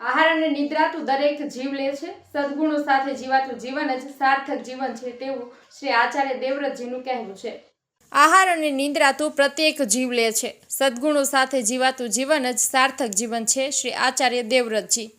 આહાર અને નિદ્રા દરેક જીવ લે છે. સદગુણો સાથે જીવાતું જીવન જ સાર્થક જીવન છે તેવું શ્રી આચાર્ય દેવવ્રતજીનું કહેવું છે. આહાર અને નિદ્રા પ્રત્યેક જીવ લે છે. સદગુણો સાથે જીવાતું જીવન જ સાર્થક જીવન છે શ્રી આચાર્ય દેવવ્રતજી.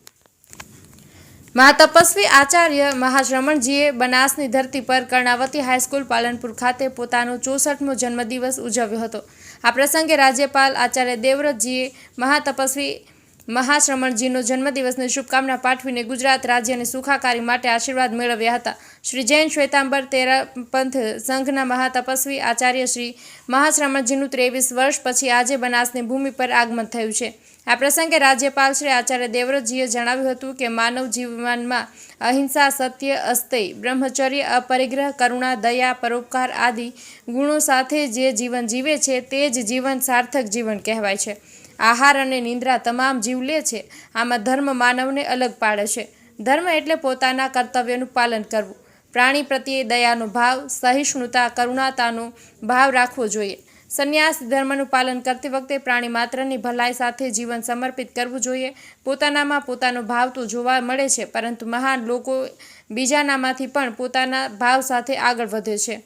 મહાતપસ્વી આચાર્ય મહાશ્રમણજીએ બનાસની ધરતી પર કર્ણાવતી હાઈસ્કૂલ પાલનપુર ખાતે પોતાનો ચોસઠમો જન્મદિવસ ઉજવ્યો હતો. આ પ્રસંગે રાજ્યપાલ આચાર્ય દેવવ્રતજીએ મહાતપસ્વી મહાશ્રમણજીનો જન્મદિવસની શુભકામના પાઠવીને ગુજરાત રાજ્યની સુખાકારી માટે આશીર્વાદ મેળવ્યા હતા. શ્રી જૈન શ્વેતાંબર તેરા પંથ સંઘના મહાતપસ્વી આચાર્ય શ્રી મહાશ્રમણજીનું ત્રેવીસ વર્ષ પછી આજે બનાસની ભૂમિ પર આગમન થયું છે. આ પ્રસંગે રાજ્યપાલ શ્રી આચાર્ય દેવવ્રતજીએ જણાવ્યું હતું કે માનવ જીવનમાં અહિંસા, સત્ય અસ્તય બ્રહ્મચર્ય, અપરિગ્રહ, કરુણા, દયા, પરોપકાર આદિ ગુણો સાથે જે જીવન જીવે છે તે જ જીવન સાર્થક જીવન કહેવાય છે. આહાર અને નિંદ્રા તમામ જીવ લે છે. આમાં ધર્મ માનવને અલગ પાડે છે. ધર્મ એટલે પોતાના કર્તવ્યનું પાલન કરવું. પ્રાણી પ્રત્યે દયાનો ભાવ, સહિષ્ણુતા, કરુણાતાનો ભાવ રાખવો જોઈએ. સંન્યાસ ધર્મનું પાલન કરતી વખતે પ્રાણી માત્રની ભલાઈ સાથે જીવન સમર્પિત કરવું જોઈએ. પોતાનામાં પોતાનો ભાવ તો જોવા મળે છે, પરંતુ મહાન લોકો બીજાનામાંથી પણ પોતાના ભાવ સાથે આગળ વધે છે.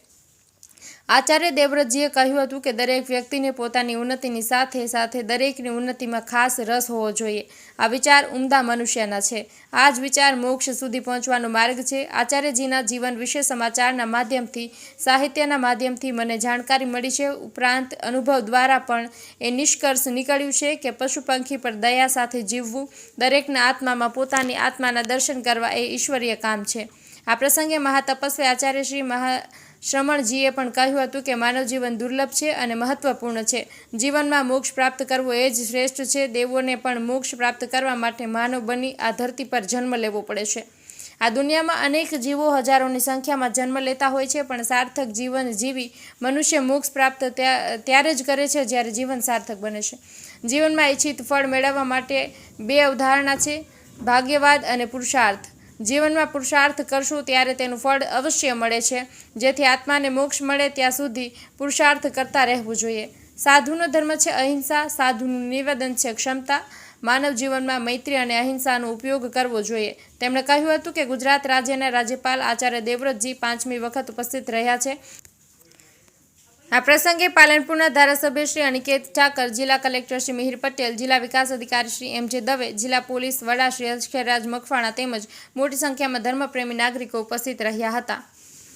આચાર્ય દેવવ્રતજીએ કહ્યું હતું કે દરેક વ્યક્તિને પોતાની ઉન્નતિની સાથે સાથે દરેકની ઉન્નતિમાં ખાસ રસ હોવો જોઈએ. આ વિચાર ઉમદા મનુષ્યના છે. આ જ વિચાર મોક્ષ સુધી પહોંચવાનો માર્ગ છે. આચાર્યજીના જીવન વિશે સમાચારના માધ્યમથી, સાહિત્યના માધ્યમથી મને જાણકારી મળી છે. ઉપરાંત અનુભવ દ્વારા પણ એ નિષ્કર્ષ નીકળ્યું છે કે પશુ પંખી પર દયા સાથે જીવવું, દરેકના આત્મામાં પોતાની આત્માના દર્શન કરવા એ ઈશ્વરીય કામ છે. આ પ્રસંગે મહાતપસ્વી આચાર્ય શ્રી મહા શ્રમણજીએ પણ કહ્યું હતું કે માનવ જીવન દુર્લભ છે અને મહત્વપૂર્ણ છે. જીવનમાં મોક્ષ પ્રાપ્ત કરવો એ જ શ્રેષ્ઠ છે. દેવોને પણ મોક્ષ પ્રાપ્ત કરવા માટે માનવ બની આ ધરતી પર જન્મ લેવો પડે છે. આ દુનિયામાં અનેક જીવો હજારોની સંખ્યામાં જન્મ લેતા હોય છે, પણ સાર્થક જીવન જીવી મનુષ્ય મોક્ષ પ્રાપ્ત ત્યાં, ત્યારે જ કરે છે જ્યારે જીવન સાર્થક બને છે. જીવનમાં ઈચ્છિત ફળ મેળવવા માટે બે અવધારણા છે, ભાગ્યવાદ અને પુરુષાર્થ. જીવનમાં પુરુષાર્થ કરશું ત્યારે તેનું ફળ અવશ્ય મળે છે. જેથી આત્માને મોક્ષ મળે ત્યાં સુધી પુરુષાર્થ કરતા રહેવું જોઈએ. સાધુનો ધર્મ છે અહિંસા, સાધુનું નિવેદન છે ક્ષમતા. માનવ જીવનમાં મૈત્રી અને અહિંસાનો ઉપયોગ કરવો જોઈએ. તેમણે કહ્યું હતું કે ગુજરાત રાજ્યના રાજ્યપાલ આચાર્ય દેવવ્રતજી પાંચમી વખત ઉપસ્થિત રહ્યા છે. આ પ્રસંગે પાલનપુરના ધારાસભ્ય શ્રી અનિકેત ઠાકર, જિલ્લા કલેક્ટર શ્રી મિહિર પટેલ, જિલ્લા વિકાસ અધિકારી શ્રી એમ જે દવે, જિલ્લા પોલીસ વડા શ્રી અક્ષયરાજ મકવાણા તેમજ મોટી સંખ્યામાં ધર્મપ્રેમી નાગરિકો ઉપસ્થિત રહ્યા હતા.